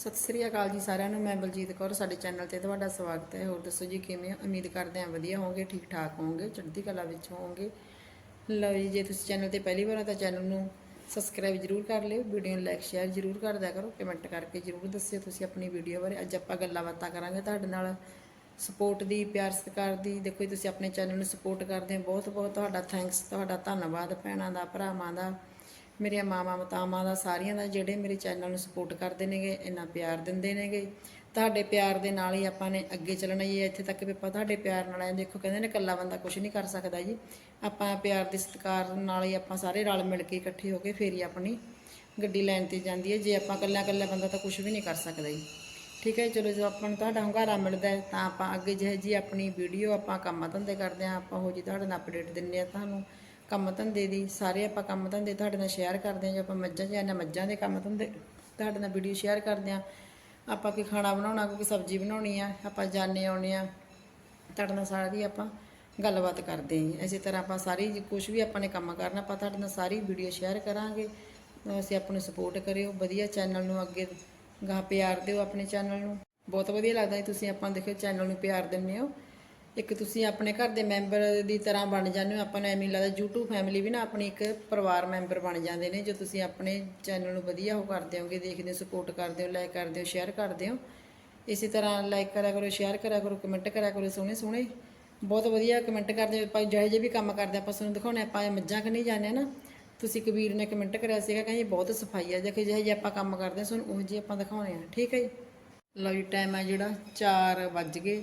ਸਤਿ ਸ੍ਰੀ ਅਕਾਲ ਜੀ ਸਾਰਿਆਂ ਨੂੰ, ਮੈਂ ਬਲਜੀਤ ਕੌਰ, ਸਾਡੇ ਚੈਨਲ ਤੇ ਤੁਹਾਡਾ ਸਵਾਗਤ ਹੈ। ਹੋਰ ਦੱਸੋ ਜੀ ਕਿਵੇਂ ਉਮੀਦ ਕਰਦੇ ਹਾਂ ਵਧੀਆ ਹੋਵੋਗੇ ਠੀਕ ਠਾਕ ਹੋਵੋਗੇ, ਚੜ੍ਹਦੀ ਕਲਾ ਵਿੱਚ ਹੋਵੋਗੇ। ਲਓ ਜੀ, ਜੇ ਤੁਸੀਂ ਚੈਨਲ ਤੇ ਪਹਿਲੀ ਵਾਰ ਹੋ ਤਾਂ ਚੈਨਲ ਨੂੰ ਸਬਸਕ੍ਰਾਈਬ ਜਰੂਰ ਕਰ ਲਿਓ, ਵੀਡੀਓ ਨੂੰ ਲਾਈਕ, ਸ਼ੇਅਰ ਜਰੂਰ ਕਰ ਕਰੋ, ਕਮੈਂਟ ਕਰਕੇ ਜਰੂਰ ਦੱਸਿਓ ਤੁਸੀਂ ਆਪਣੀ ਵੀਡੀਓ ਬਾਰੇ। ਅੱਜ ਆਪਾਂ ਗੱਲਾਂ ਬਾਤਾਂ ਕਰਾਂਗੇ ਤੁਹਾਡੇ ਨਾਲ। ਸਪੋਰਟ ਦੀ, ਪਿਆਰ ਸਤਿਕਾਰ ਦੀ, ਦੇਖੋ ਜੀ ਤੁਸੀਂ ਆਪਣੇ ਚੈਨਲ ਨੂੰ ਸਪੋਰਟ ਕਰਦੇ ਹੋ ਬਹੁਤ ਬਹੁਤ ਤੁਹਾਡਾ ਥੈਂਕਸ ਤੁਹਾਡਾ ਧੰਨਵਾਦ ਭੈਣਾਂ ਦਾ, ਭਰਾਵਾਂ ਦਾ। ਮੇਰੀਆਂ ਮਾਵਾਂ ਮਤਾਵਾਂ ਦਾ ਸਾਰੀਆਂ ਦਾ ਜਿਹੜੇ ਮੇਰੇ ਚੈਨਲ ਨੂੰ ਸਪੋਰਟ ਕਰਦੇ ਨੇਗੇ, ਇੰਨਾ ਪਿਆਰ ਦਿੰਦੇ ਨੇਗੇ। ਤੁਹਾਡੇ ਪਿਆਰ ਦੇ ਨਾਲ ਹੀ ਆਪਾਂ ਨੇ ਅੱਗੇ ਚੱਲਣਾ ਜੀ ਇੱਥੇ ਤੱਕ ਵੀ ਆਪਾਂ ਤੁਹਾਡੇ ਪਿਆਰ ਨਾਲ ਆਏ। ਦੇਖੋ, ਕਹਿੰਦੇ ਨੇ ਇਕੱਲਾ ਬੰਦਾ ਕੁਝ ਨਹੀਂ ਕਰ ਸਕਦਾ ਜੀ। ਆਪਾਂ ਪਿਆਰ ਦੇ ਸਤਿਕਾਰ ਨਾਲ ਹੀ ਆਪਾਂ ਸਾਰੇ ਰਲ ਮਿਲ ਕੇ ਇਕੱਠੇ ਹੋ ਕੇ ਫੇਰ ਹੀ ਆਪਣੀ ਗੱਡੀ ਲੈਣ ਤੇ ਜਾਂਦੀ ਹੈ। ਜੇ ਆਪਾਂ ਇਕੱਲਾ ਇਕੱਲਾ ਬੰਦਾ ਤਾਂ ਕੁਝ ਵੀ ਨਹੀਂ ਕਰ ਸਕਦਾ ਜੀ। ਠੀਕ ਹੈ ਚਲੋ ਜਦੋਂ ਆਪਾਂ ਨੂੰ ਤੁਹਾਡਾ ਹੰਗਾਰਾ ਮਿਲਦਾ ਹੈ, ਤਾਂ ਆਪਾਂ ਅੱਗੇ ਜਿਹੇ ਜੀ ਆਪਣੀ ਵੀਡੀਓ ਆਪਾਂ ਕੰਮਾਂ ਧੰਦੇ ਕਰਦੇ ਹਾਂ, ਆਪਾਂ ਉਹ ਜੀ ਤੁਹਾਡੇ ਨਾਲ ਅਪਡੇਟ ਦਿੰਦੇ ਆ ਤੁਹਾਨੂੰ। ਕੰਮ ਧੰਦੇ ਦੀ, ਸਾਰੇ ਆਪਾਂ ਕੰਮ ਧੰਦੇ ਤੁਹਾਡੇ ਨਾਲ ਸ਼ੇਅਰ ਕਰਦੇ ਹਾਂ, ਜੇ ਆਪਾਂ ਮੱਝਾਂ ਜਾਂ ਮੱਝਾਂ ਦੇ ਕੰਮ ਧੰਦੇ ਤੁਹਾਡੇ ਨਾਲ ਵੀਡੀਓ ਸ਼ੇਅਰ ਕਰਦੇ ਹਾਂ। ਆਪਾਂ ਕੋਈ ਖਾਣਾ ਬਣਾਉਣਾ, ਕੋਈ ਸਬਜ਼ੀ ਬਣਾਉਣੀ ਆ, ਆਪਾਂ ਜਾਣੇ ਆਉਣੇ ਆ, ਤੁਹਾਡੇ ਨਾਲ ਸਾਰੀ ਆਪਾਂ ਗੱਲਬਾਤ ਕਰਦੇ ਹਾਂ। ਇਸੇ ਤਰ੍ਹਾਂ ਆਪਾਂ ਸਾਰੀ ਕੁਝ ਵੀ ਆਪਾਂ ਨੇ ਕੰਮ ਕਰਨਾ, ਆਪਾਂ ਤੁਹਾਡੇ ਨਾਲ ਸਾਰੀ ਵੀਡੀਓ ਸ਼ੇਅਰ ਕਰਾਂਗੇ। ਅਸੀਂ ਆਪ ਨੂੰ ਸਪੋਰਟ ਕਰਿਓ, ਵਧੀਆ ਚੈਨਲ ਨੂੰ ਅੱਗੇ ਗਾਹ ਪਿਆਰ ਦਿਓ ਆਪਣੇ ਚੈਨਲ ਨੂੰ। ਬਹੁਤ ਵਧੀਆ ਲੱਗਦਾ ਜੀ ਤੁਸੀਂ ਆਪਾਂ ਦੇਖਿਓ ਚੈਨਲ ਨੂੰ ਪਿਆਰ ਦਿੰਦੇ ਹੋ। ਇੱਕ ਤੁਸੀਂ ਆਪਣੇ ਘਰ ਦੇ ਮੈਂਬਰ ਦੀ ਤਰ੍ਹਾਂ ਬਣ ਜਾਂਦੇ ਹੋ, ਆਪਾਂ ਨੂੰ ਐਵੇਂ ਲੱਗਦਾ YouTube ਫੈਮਿਲੀ ਵੀ ਨਾ ਆਪਣੀ ਇੱਕ ਪਰਿਵਾਰ ਮੈਂਬਰ ਬਣ ਜਾਂਦੇ ਨੇ, ਜੋ ਤੁਸੀਂ ਆਪਣੇ ਚੈਨਲ ਨੂੰ ਵਧੀਆ ਉਹ ਕਰਦੇ ਹੋਗੇ, ਦੇਖਦੇ ਹੋ ਸਪੋਰਟ ਕਰਦੇ ਹੋ ਲਾਈਕ ਕਰਦੇ ਹੋ ਸ਼ੇਅਰ ਕਰਦੇ ਹੋ। ਇਸੇ ਤਰ੍ਹਾਂ ਲਾਈਕ ਕਰਿਆ ਕਰੋ ਸ਼ੇਅਰ ਕਰਿਆ ਕਰੋ ਕਮੈਂਟ ਕਰਿਆ ਕਰੋ, ਸੋਹਣੇ ਸੋਹਣੇ, ਬਹੁਤ ਵਧੀਆ ਕਮੈਂਟ ਕਰਦੇ ਹੋ। ਆਪਾਂ ਜਿਹੇ ਜਿਹੇ ਵੀ ਕੰਮ ਕਰਦੇ ਆਪਾਂ ਤੁਹਾਨੂੰ ਦਿਖਾਉਣੇ ਆਪਾਂ ਮੱਝਾਂ ਕਿ ਨਹੀਂ ਜਾਂਦੇ ਨਾ, ਤੁਸੀਂ ਕਬੀਰ ਨੇ ਕਮੈਂਟ ਕਰਿਆ ਸੀਗਾ, ਕਹਿੰਦੇ ਬਹੁਤ ਸਫ਼ਾਈ ਆ ਦੇਖੋ ਜਿਹੇ ਜਿਹੇ ਆਪਾਂ ਕੰਮ ਕਰਦੇ ਹਾਂ, ਤੁਹਾਨੂੰ ਉਹ ਜਿਹੇ ਆਪਾਂ ਦਿਖਾਉਣੇ ਆ ਠੀਕ ਹੈ ਜੀ? ਲਓ ਜੀ ਟਾਈਮ ਆ ਜਿਹੜਾ 4 ਵੱਜ ਗਏ।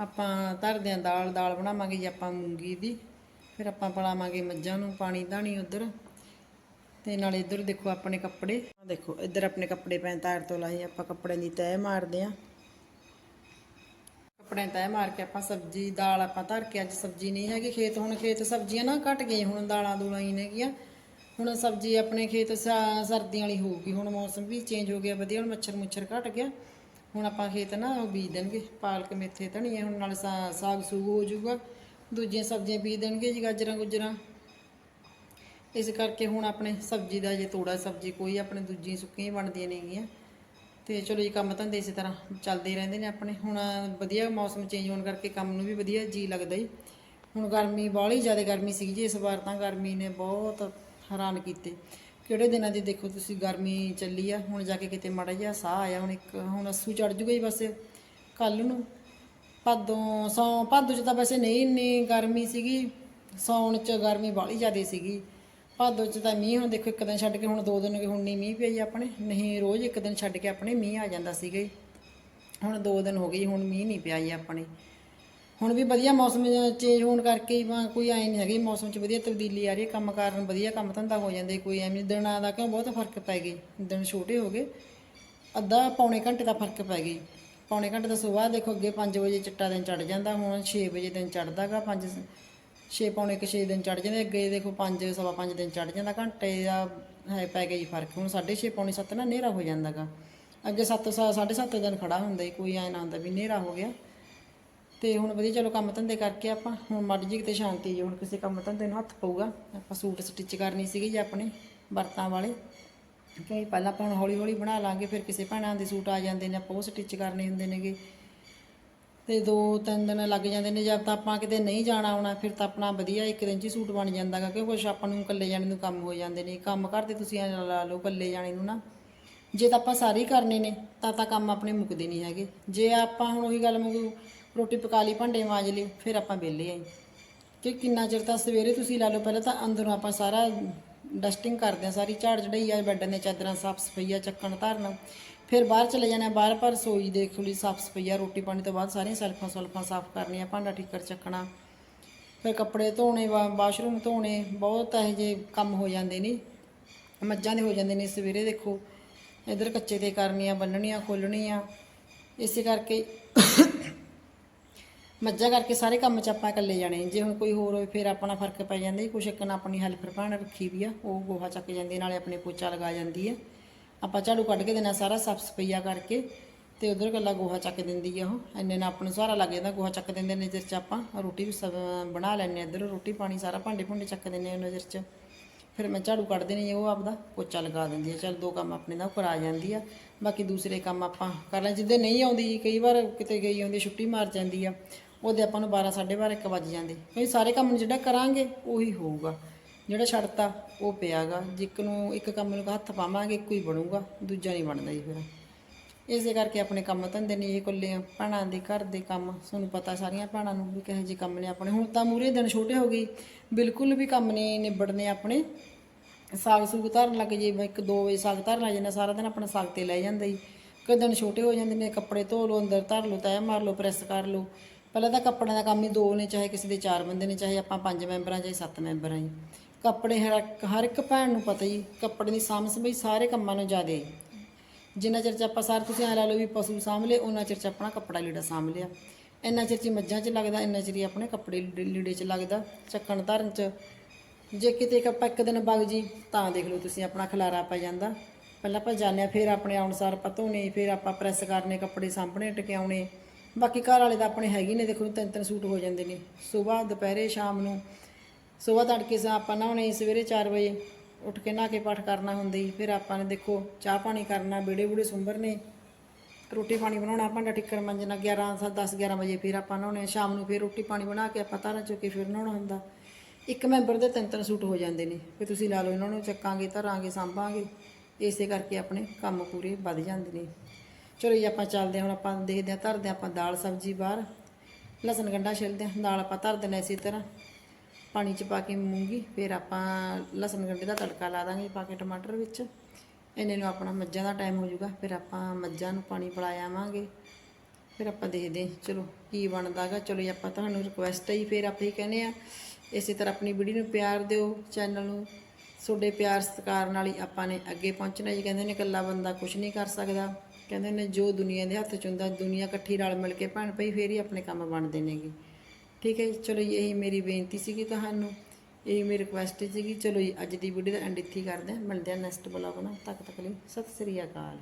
ਆਪਾਂ ਧਰਦੇ ਆਂ ਦਾਲ ਦਾਲ ਬਣਾਵਾਂਗੇ ਜੀ ਆਪਾਂ ਮੂੰਗੀ ਦੀ। ਫਿਰ ਆਪਾਂ ਪਲਾਵਾਂਗੇ ਮੱਝਾਂ ਨੂੰ, ਪਾਣੀ, ਧਾਣੀ ਉਧਰ। ਤੇ ਨਾਲ ਇੱਧਰ ਦੇਖੋ ਆਪਣੇ ਕੱਪੜੇ। ਦੇਖੋ, ਇੱਧਰ ਆਪਣੇ ਕੱਪੜੇ ਪੈਂ ਤਾਰ ਤੋਂ ਲਾਏ, ਆਪਾਂ ਕੱਪੜਿਆਂ ਦੀ ਤੈਅ ਮਾਰਦੇ ਆਂ। ਕੱਪੜਿਆਂ ਤੈਅ ਮਾਰ ਕੇ ਆਪਾਂ ਸਬਜ਼ੀ, ਦਾਲ ਆਪਾਂ ਧਰ ਕੇ ਅੱਜ ਸਬਜ਼ੀ ਨਹੀਂ ਹੈਗੀ। ਖੇਤ, ਹੁਣ ਖੇਤ ਸਬਜ਼ੀਆਂ ਨਾ ਘਟ ਗਈਆਂ, ਹੁਣ ਦਾਲਾਂ ਦੂਲਾਂ ਹੀ ਨੇਗੀਆਂ। ਹੁਣ ਸਬਜ਼ੀ ਆਪਣੇ ਖੇਤ ਸਰਦੀਆਂ ਵਾਲੀ ਹੋਊਗੀ, ਹੁਣ ਮੌਸਮ ਵੀ ਚੇਂਜ ਹੋ ਗਿਆ, ਵਧੀਆ, ਹੁਣ ਮੱਛਰ ਮੁੱਛਰ ਘਟ ਗਿਆ। ਹੁਣ ਆਪਾਂ ਖੇਤ ਨਾ ਉਹ ਬੀਜ ਦੇਣਗੇ, ਪਾਲਕ, ਮੇਥੇ ਧਨੀਆ ਹੁਣ ਨਾਲ ਸਾਗ ਸੂਗ ਹੋ ਜਾਊਗਾ। ਦੂਜੀਆਂ ਸਬਜ਼ੀਆਂ ਬੀਜ ਦੇਣਗੇ ਜੀ, ਗਾਜਰਾਂ, ਗੁਜਰਾਂ। ਇਸ ਕਰਕੇ ਹੁਣ ਆਪਣੇ ਸਬਜ਼ੀ ਦਾ ਜੇ ਤੋੜਾ ਸਬਜ਼ੀ, ਕੋਈ ਆਪਣੇ ਦੂਜੀ ਸੁੱਕੀਆਂ ਹੀ ਬਣਦੀਆਂ ਨੇਗੀਆਂ ਤੇ ਚਲੋ ਜੀ, ਕੰਮ ਧੰਦੇ ਇਸੇ ਤਰ੍ਹਾਂ ਚੱਲਦੇ ਰਹਿੰਦੇ ਨੇ ਆਪਣੇ। ਹੁਣ ਵਧੀਆ ਮੌਸਮ ਚੇਂਜ ਹੋਣ ਕਰਕੇ ਕੰਮ ਨੂੰ ਵੀ ਵਧੀਆ ਜੀ ਲੱਗਦਾ ਹੀ ਹੁਣ ਗਰਮੀ, ਬਾਹਲੀ ਜ਼ਿਆਦਾ ਗਰਮੀ ਸੀਗੀ ਜੀ ਇਸ ਵਾਰ ਤਾਂ। ਗਰਮੀ ਨੇ ਬਹੁਤ ਹੈਰਾਨ ਕੀਤੇ। ਕਿਹੜੇ ਦਿਨਾਂ ਦੀ ਦੇਖੋ ਤੁਸੀਂ ਗਰਮੀ ਚੱਲੀ ਆ ਹੁਣ ਜਾ ਕੇ ਕਿਤੇ ਮਾੜਾ ਜਿਹਾ ਸਾਹ ਆਇਆ ਹੁਣ ਇੱਕ ਹੁਣ ਅਸੂ ਚੜ ਜੂਗਾ ਜੀ ਬਸ। ਕੱਲ ਨੂੰ ਭਾਦੋਂ ਸੌ ਭਾਦੋਂ ਚ ਤਾਂ ਵੈਸੇ ਨਹੀਂ ਇੰਨੀ ਗਰਮੀ ਸੀਗੀ ਸੌਣ ਚ ਗਰਮੀ ਬਾਹਲੀ ਜ਼ਿਆਦਾ ਸੀਗੀ। ਭਾਦੋਂ ਚ ਤਾਂ ਮੀਂਹ ਹੁਣ ਦੇਖੋ ਇੱਕ ਦਿਨ ਛੱਡ ਕੇ ਹੁਣ ਦੋ ਦਿਨ ਹੋ ਗਏ ਹੁਣ ਨਹੀਂ ਮੀਂਹ ਪਿਆ ਜੀ ਆਪਣੇ। ਨਹੀਂ ਰੋਜ਼ ਇੱਕ ਦਿਨ ਛੱਡ ਕੇ ਆਪਣੇ ਮੀਂਹ ਆ ਜਾਂਦਾ ਸੀਗਾ ਜੀ। ਹੁਣ ਦੋ ਦਿਨ ਹੋ ਗਏ ਜੀ, ਹੁਣ ਮੀਂਹ ਨਹੀਂ ਪਿਆ ਜੀ ਆਪਣੇ। ਹੁਣ ਵੀ ਵਧੀਆ ਮੌਸਮ ਚੇਂਜ ਹੋਣ ਕਰਕੇ ਵਾ, ਕੋਈ ਐ ਨਹੀਂ ਹੈਗੀ ਮੌਸਮ 'ਚ ਵਧੀਆ ਤਬਦੀਲੀ ਆ ਰਹੀ ਹੈ ਕੰਮ ਕਾਰਨ ਵਧੀਆ ਕੰਮ ਧੰਦਾ ਹੋ ਜਾਂਦੇ, ਕੋਈ ਐਵੇਂ ਦਿਨਾਂ ਦਾ ਕਿਉਂ ਬਹੁਤ ਫ਼ਰਕ ਪੈ ਗਏ ਦਿਨ ਛੋਟੇ ਹੋ ਗਏ, ਅੱਧਾ ਪੌਣੇ ਘੰਟੇ ਦਾ ਫ਼ਰਕ ਪੈ ਗਈ, ਪੌਣੇ ਘੰਟੇ ਦਾ ਸੁਬਾਹ ਦੇਖੋ ਅੱਗੇ 5 ਵਜੇ ਚਿੱਟਾ ਦਿਨ ਚੜ ਜਾਂਦਾ, ਹੁਣ 6 ਵਜੇ ਦਿਨ ਚੜਦਾਗਾ 5 6 ਪੌਣੇ ਕਿ 6 ਦਿਨ ਚੜ ਜਾਂਦੇ, ਅੱਗੇ ਦੇਖੋ 5 ਸਵਾ 5 ਦਿਨ ਚੜ ਜਾਂਦਾ, ਘੰਟੇ ਦਾ ਹੈ ਪੈ ਗਿਆ ਜੀ ਫ਼ਰਕ, ਹੁਣ 6:30 ਪੌਣੇ 7 ਨਾ ਹਨੇਰਾ ਹੋ ਜਾਂਦਾਗਾ ਅੱਗੇ 7 7:30 ਦਿਨ ਖੜਾ ਹੁੰਦਾ ਜੀ, ਕੋਈ ਐ ਨਾ ਹੁੰਦਾ ਵੀ ਹਨੇਰਾ ਹੋ ਗਿਆ। ਤੇ ਹੁਣ ਵਧੀਆ, ਚਲੋ ਕੰਮ ਧੰਦੇ ਕਰਕੇ ਆਪਾਂ, ਹੁਣ ਮੱਝ ਜੀ ਕਿਤੇ ਸ਼ਾਂਤੀ ਜੀ ਹੁਣ ਕਿਸੇ ਕੰਮ ਧੰਦੇ ਨੂੰ ਹੱਥ ਪਊਗਾ। ਆਪਾਂ ਸੂਟ ਸਟਿਚ ਕਰਨੀ ਸੀਗੀ ਜੀ ਆਪਣੇ, ਵਰਤਾਂ ਵਾਲੇ। ਕਿ ਪਹਿਲਾਂ ਆਪਾਂ ਹੁਣ ਹੌਲੀ ਹੌਲੀ ਬਣਾ ਲਾਂਗੇ, ਫਿਰ ਕਿਸੇ ਭੈਣਾਂ ਦੇ ਸੂਟ ਆ ਜਾਂਦੇ ਨੇ, ਆਪਾਂ ਉਹ ਸਟਿਚ ਕਰਨੇ ਹੁੰਦੇ ਨੇਗੇ। ਤੇ ਦੋ ਤਿੰਨ ਦਿਨ ਲੱਗ ਜਾਂਦੇ ਨੇ, ਜਦ ਤਾਂ ਆਪਾਂ ਕਿਤੇ ਨਹੀਂ ਜਾਣਾ ਆਉਣਾ, ਫਿਰ ਤਾਂ ਆਪਣਾ ਵਧੀਆ ਇੱਕ ਦਿਨ 'ਚ ਹੀ ਸੂਟ ਬਣ ਜਾਂਦਾਗਾ ਕਿਉਂਕਿ ਕੁਛ ਆਪਾਂ ਨੂੰ ਇਕੱਲੇ ਜਾਣੇ ਨੂੰ ਕੰਮ ਹੋ ਜਾਂਦੇ ਨੇ। ਕੰਮ ਕਰਦੇ ਤੁਸੀਂ ਐਂ ਲਾ ਲਓ, ਇਕੱਲੇ ਜਾਣੇ ਨੂੰ ਨਾ। ਜੇ ਤਾਂ ਆਪਾਂ ਸਾਰੇ ਹੀ ਕਰਨੇ ਨੇ, ਤਾਂ ਤਾਂ ਕੰਮ ਆਪਣੇ ਮੁੱਕਦੇ ਨਹੀਂ ਹੈਗੇ। ਜੇ ਆਪਾਂ ਹੁਣ ਉਹੀ ਗੱਲ ਮੰਗੂ ਰੋਟੀ ਪਕਾ ਲਈ, ਭਾਂਡੇ ਮਾਂਜ ਲਏ, ਫਿਰ ਆਪਾਂ ਵਿਹਲੇ ਆਂ ਕਿ ਕਿੰਨਾ ਚਿਰ ਤਾਂ ਸਵੇਰੇ ਤੁਸੀਂ ਲਾ ਲਓ, ਪਹਿਲਾਂ ਤਾਂ ਅੰਦਰੋਂ ਆਪਾਂ ਸਾਰਾ ਡਸਟਿੰਗ ਕਰਦੇ ਆ ਸਾਰੀ ਝਾੜ ਚੜਾਈ ਆ ਬੈੱਡਾਂ ਦੀਆਂ ਚਾਦਰਾਂ ਸਾਫ਼ ਸਫਾਈਆ, ਚੱਕਣ ਧਾਰਨ। ਫਿਰ ਬਾਹਰ ਚਲੇ ਜਾਣਾ ਬਾਹਰ ਪਰ ਰਸੋਈ ਦੇਖ ਲਈ, ਸਾਫ਼ ਸਫਾਈਆ, ਰੋਟੀ ਪਾਣੀ ਤੋਂ ਬਾਅਦ ਸਾਰੀਆਂ ਸੈਲਫਾਂ ਸਲਫਾਂ ਸਾਫ਼ ਕਰਨੀਆਂ, ਭਾਂਡਾ ਠੀਕਰ ਚੱਕਣਾ। ਫਿਰ ਕੱਪੜੇ ਧੋਣੇ ਵਾ- ਵਾਸ਼ਰੂਮ ਧੋਣੇ, ਬਹੁਤ ਇਹੋ ਜਿਹੇ ਕੰਮ ਹੋ ਜਾਂਦੇ ਨੇ। ਮੱਝਾਂ ਦੇ ਹੋ ਜਾਂਦੇ ਨੇ ਸਵੇਰੇ ਦੇਖੋ। ਇਧਰ ਕੱਚੇ ਤੇ ਕਰਨੀਆਂ ਬੰਨਣੀਆਂ ਖੋਲਣੀਆਂ ਇਸੇ ਕਰਕੇ ਮੱਝਾਂ ਕਰਕੇ ਸਾਰੇ ਕੰਮ ਚ ਆਪਾਂ ਇਕੱਲੇ ਜਾਣੇ ਜੇ ਹੁਣ ਕੋਈ ਹੋਰ ਹੋਵੇ, ਫਿਰ ਆਪਣਾ ਫ਼ਰਕ ਪੈ ਜਾਂਦਾ ਜੀ। ਕੁਛ ਇੱਕ ਨਾ ਆਪਣੀ ਹੈਲਪਰ ਭੈਣ ਰੱਖੀ ਵੀ ਆ, ਉਹ ਗੋਹਾ ਚੱਕ ਜਾਂਦੀ ਨਾਲੇ ਆਪਣੇ ਪੋਚਾ ਲਗਾ ਜਾਂਦੀ ਹੈ ਆਪਾਂ ਝਾੜੂ ਕੱਢ ਕੇ ਦੇਣਾ ਸਾਰਾ ਸਾਫ਼ ਸਫਾਈਆ ਕਰਕੇ, ਤੇ ਉਧਰ ਗੱਲਾ ਗੋਹਾ ਚੱਕ ਦਿੰਦੀ ਆ ਉਹ। ਇੰਨੇ ਨਾਲ ਆਪਾਂ ਨੂੰ ਸਹਾਰਾ ਲੱਗ ਜਾਂਦਾ ਗੋਹਾ ਚੱਕ ਦਿੰਦੇ ਨੇ ਨਜ਼ਰ ਚ ਆਪਾਂ। ਰੋਟੀ ਵੀ ਸਭ ਬਣਾ ਲੈਂਦੇ ਹਾਂ ਇੱਧਰ, ਰੋਟੀ ਪਾਣੀ ਸਾਰਾ ਭਾਂਡੇ ਭੁੰਡੇ ਚੱਕ ਦਿੰਦੇ ਹਾਂ ਨਜ਼ਰ ਚ। ਫਿਰ ਮੈਂ ਝਾੜੂ ਕੱਢ ਦੇਣੀ ਉਹ ਆਪਦਾ ਪੋਚਾ ਲਗਾ ਦਿੰਦੀ ਆ। ਚਲ ਦੋ ਕੰਮ ਆਪਣੇ ਨਾਲ ਕਰਾ ਜਾਂਦੀ ਆ। ਬਾਕੀ ਦੂਸਰੇ ਕੰਮ ਆਪਾਂ ਕਰ ਲੈ ਜਿੱਦੇ ਨਹੀਂ ਆਉਂਦੀ, ਕਈ ਵਾਰ ਕਿਤੇ ਗਈ ਆਉਂਦੀ, ਛੁੱਟੀ ਮਾਰ ਜਾਂਦੀ ਆ। ਉਹਦੇ ਆਪਾਂ ਨੂੰ 12 12:30 1 ਵੱਜ ਜਾਂਦੇ। ਕਈ ਸਾਰੇ ਕੰਮ ਨੂੰ ਜਿਹੜਾ ਕਰਾਂਗੇ, ਉਹੀ ਹੋਊਗਾ। ਜਿਹੜਾ ਛੱਡਤਾ ਉਹ ਪਿਆਗਾ। ਜਿੱਕ ਨੂੰ ਇੱਕ ਕੰਮ ਨੂੰ ਹੱਥ ਪਾਵਾਂਗੇ, ਇੱਕੋ ਹੀ ਬਣੂਗਾ। ਦੂਜਾ ਨਹੀਂ ਬਣਦਾ ਜੀ ਫਿਰ। ਇਸੇ ਕਰਕੇ ਆਪਣੇ ਕੰਮ ਧੰਦੇ ਨੇ ਇਹ ਕੁੱਲੇ ਭੈਣਾਂ ਦੇ ਘਰ ਦੇ ਕੰਮ ਤੁਹਾਨੂੰ ਪਤਾ ਸਾਰੀਆਂ ਭੈਣਾਂ ਨੂੰ ਵੀ ਕਿਹੋ ਜਿਹੇ ਕੰਮ ਨੇ ਆਪਣੇ। ਹੁਣ ਤਾਂ ਮੂਰੇ ਦਿਨ ਛੋਟੇ ਹੋ ਗਏ। ਬਿਲਕੁਲ ਵੀ ਕੰਮ ਨਹੀਂ ਨਿਬੜਨੇ ਆਪਣੇ। ਸਾਗ ਸੂਗ ਧਰਨ ਲੱਗ ਜੇ ਇੱਕ 2 ਵਜੇ ਸਾਗ ਧਰਨ ਲੱਗ ਜਾਂਦਾ ਸਾਰਾ ਦਿਨ ਆਪਣਾ ਸਾਗ ਤੇ ਲੈ ਜਾਂਦਾ ਜੀ। ਕਈ ਦਿਨ ਛੋਟੇ ਹੋ ਜਾਂਦੇ ਨੇ, ਕੱਪੜੇ ਧੋ ਲਓ, ਅੰਦਰ ਧਰ ਲਓ ਤੈਅ ਮਾਰ ਲਓ, ਪ੍ਰੈਸ ਕਰ ਲਓ। ਪਹਿਲਾਂ ਤਾਂ ਕੱਪੜਿਆਂ ਦਾ ਕੰਮ ਹੀ ਦੋ ਨੇ, ਚਾਹੇ ਕਿਸੇ ਦੇ ਚਾਰ ਬੰਦੇ ਨੇ, ਚਾਹੇ ਆਪਾਂ ਪੰਜ ਮੈਂਬਰਾਂ, ਚਾਹੇ ਸੱਤ ਮੈਂਬਰਾਂ ਜੀ ਕੱਪੜੇ ਹਰ ਹਰ ਇੱਕ ਭੈਣ ਨੂੰ ਪਤਾ ਜੀ ਕੱਪੜੇ ਦੀ ਸਾਂਭ ਸੰਭਾਈ ਸਾਰੇ ਕੰਮਾਂ ਨੂੰ ਜ਼ਿਆਦਾ ਹੈ। ਜਿੰਨਾ ਚਿਰ ਚ ਆਪਾਂ ਸਾਰੇ, ਤੁਸੀਂ ਐ ਲਾ ਲਓ ਵੀ ਪਸ਼ੂ ਸਾਂਭ ਲਏ ਉਹਨਾਂ ਚਿਰ ਚ ਆਪਣਾ ਕੱਪੜਾ ਲੀੜਾ ਸਾਂਭ ਲਿਆ। ਇੰਨਾ ਚਿਰ ਚ ਮੱਝਾਂ 'ਚ ਲੱਗਦਾ, ਇੰਨਾ ਚਿਰ ਹੀ ਆਪਣੇ ਕੱਪੜੇ ਲੀੜੇ- 'ਚ ਲੱਗਦਾ, ਚੱਕਣ ਧਰਨ 'ਚ। ਜੇ ਕਿਤੇ ਆਪਾਂ ਇੱਕ ਦਿਨ ਵਗ ਜੀ ਤਾਂ ਦੇਖ ਲਓ ਤੁਸੀਂ ਆਪਣਾ ਖਲਾਰਾ ਪੈ ਜਾਂਦਾ। ਪਹਿਲਾਂ ਆਪਾਂ ਜਾਂਦੇ ਹਾਂ ਫਿਰ ਆਪਣੇ ਅਨੁਸਾਰ ਧੋਣੇ, ਫਿਰ ਆਪਾਂ ਪ੍ਰੈਸ ਕਰਨੇ, ਕੱਪੜੇ ਸਾਂਭਣੇ, ਟਿਕਾਉਣੇ। ਬਾਕੀ ਘਰ ਵਾਲੇ ਤਾਂ ਆਪਣੇ ਹੈਗੇ ਨੇ, ਦੇਖੋ ਤਿੰਨ ਤਿੰਨ ਸੂਟ ਹੋ ਜਾਂਦੇ ਨੇ। ਸਵੇਰ, ਦੁਪਹਿਰੇ, ਸ਼ਾਮ ਨੂੰ। ਸਵੇਰ ਤੜਕੇ ਸਾ ਆਪਾਂ ਨਹਾਉਣੇ, ਸਵੇਰੇ 4 ਵਜੇ ਉੱਠ ਕੇ ਨਹਾ ਕੇ ਪਾਠ ਕਰਨਾ ਹੁੰਦਾ ਫਿਰ ਆਪਾਂ ਨੇ ਦੇਖੋ, ਚਾਹ ਪਾਣੀ ਕਰਨਾ ਬੇੜੇ ਬੂੜੇ ਸੁੰਬਰਨੇ ਰੋਟੀ ਪਾਣੀ ਬਣਾਉਣਾ ਭਾਂਡਾ ਟਿੱਕਰ ਮੰਜਣਾ 11 10 11 ਵਜੇ ਫਿਰ ਆਪਾਂ ਨਹਾਉਣੇ, ਸ਼ਾਮ ਨੂੰ ਫਿਰ ਰੋਟੀ ਪਾਣੀ ਬਣਾ ਕੇ ਆਪਾਂ ਧਾਰਾਂ ਚੁੱਕ ਕੇ ਫਿਰ ਨਹਾਉਣਾ ਹੁੰਦਾ। ਇੱਕ ਮੈਂਬਰ ਦੇ ਤਿੰਨ ਤਿੰਨ ਸੂਟ ਹੋ ਜਾਂਦੇ ਨੇ। ਫਿਰ ਤੁਸੀਂ ਲਾ ਲਓ ਇਹਨਾਂ ਨੂੰ, ਚੱਕਾਂਗੇ, ਧਰਾਂਗੇ, ਸਾਂਭਾਂਗੇ, ਇਸੇ ਕਰਕੇ ਆਪਣੇ ਕੰਮ ਪੂਰੇ ਵੱਧ ਜਾਂਦੇ ਨੇ। ਚਲੋ ਜੀ ਆਪਾਂ ਚੱਲਦੇ ਹਾਂ ਹੁਣ ਆਪਾਂ ਦੇਖਦੇ ਹਾਂ ਧਰਦੇ ਹਾਂ ਆਪਾਂ ਦਾਲ ਸਬਜ਼ੀ ਬਾਹਰ। ਲਸਣ ਗੰਢਾ ਛਿਲਦੇ ਹਾਂ ਦਾਲ ਆਪਾਂ ਧਰ ਦੇਣਾ ਇਸੇ ਤਰ੍ਹਾਂ। ਪਾਣੀ ਚ ਪਾ ਕੇ ਮੂੰਗੀ ਫਿਰ ਆਪਾਂ ਲਸਣ ਗੰਢੇ ਦਾ ਤੜਕਾ ਲਾ ਦਾਂਗੇ ਪਾ ਕੇ ਟਮਾਟਰ ਵਿੱਚ। ਇਹਨੇ ਨੂੰ ਆਪਣਾ ਮੱਝਾਂ ਦਾ ਟਾਈਮ ਹੋ ਜਾਊਗਾ ਫਿਰ ਆਪਾਂ ਮੱਝਾਂ ਨੂੰ ਪਾਣੀ ਪਿਲਾ ਆਵਾਂਗੇ। ਫਿਰ ਆਪਾਂ ਦੇਖਦੇ ਹਾਂ, ਚਲੋ ਕੀ ਬਣਦਾਗਾ ਚਲੋ ਜੀ ਆਪਾਂ ਤੁਹਾਨੂੰ ਰਿਕੁਐਸਟ ਹੈ ਜੀ ਫਿਰ ਆਪਾਂ ਹੀ ਕਹਿੰਦੇ ਆ ਇਸੇ ਤਰ੍ਹਾਂ ਆਪਣੀ ਵੀਡੀਓ ਨੂੰ ਪਿਆਰ ਦਿਓ ਚੈਨਲ ਨੂੰ। ਤੁਹਾਡੇ ਪਿਆਰ ਸਤਿਕਾਰ ਨਾਲ ਹੀ ਆਪਾਂ ਨੇ ਅੱਗੇ ਪਹੁੰਚਣਾ ਜੀ ਕਹਿੰਦੇ ਨੇ ਇਕੱਲਾ ਬੰਦਾ ਕੁਝ ਨਹੀਂ ਕਰ ਸਕਦਾ। ਕਹਿੰਦੇ ਨੇ ਜੋ ਦੁਨੀਆ ਦੇ ਹੱਥ ਚ ਹੁੰਦਾ, ਦੁਨੀਆ ਇਕੱਠੀ ਰਲ ਮਿਲ ਕੇ ਭੈਣ ਭਈ ਫੇਰ ਹੀ ਆਪਣੇ ਕੰਮ ਬਣਦੇ ਨੇਗੇ। ਠੀਕ ਹੈ ਜੀ, ਚਲੋ ਜੀ, ਇਹੀ ਮੇਰੀ ਬੇਨਤੀ ਸੀਗੀ ਤੁਹਾਨੂੰ। ਇਹ ਮੇਰੀ ਰਿਕੁਐਸਟ ਸੀਗੀ, ਚਲੋ ਜੀ, ਅੱਜ ਦੀ ਵੀਡੀਓ ਦਾ ਐਂਡ ਇੱਥੇ ਹੀ ਕਰਦੇ ਹਾਂ। ਮਿਲਦੇ ਹਾਂ ਨੈਕਸਟ ਬਲੌਗ ਨਾਲ। ਤੱਕ ਤੱਕ ਲਈ ਸਤਿ ਸ੍ਰੀ ਅਕਾਲ।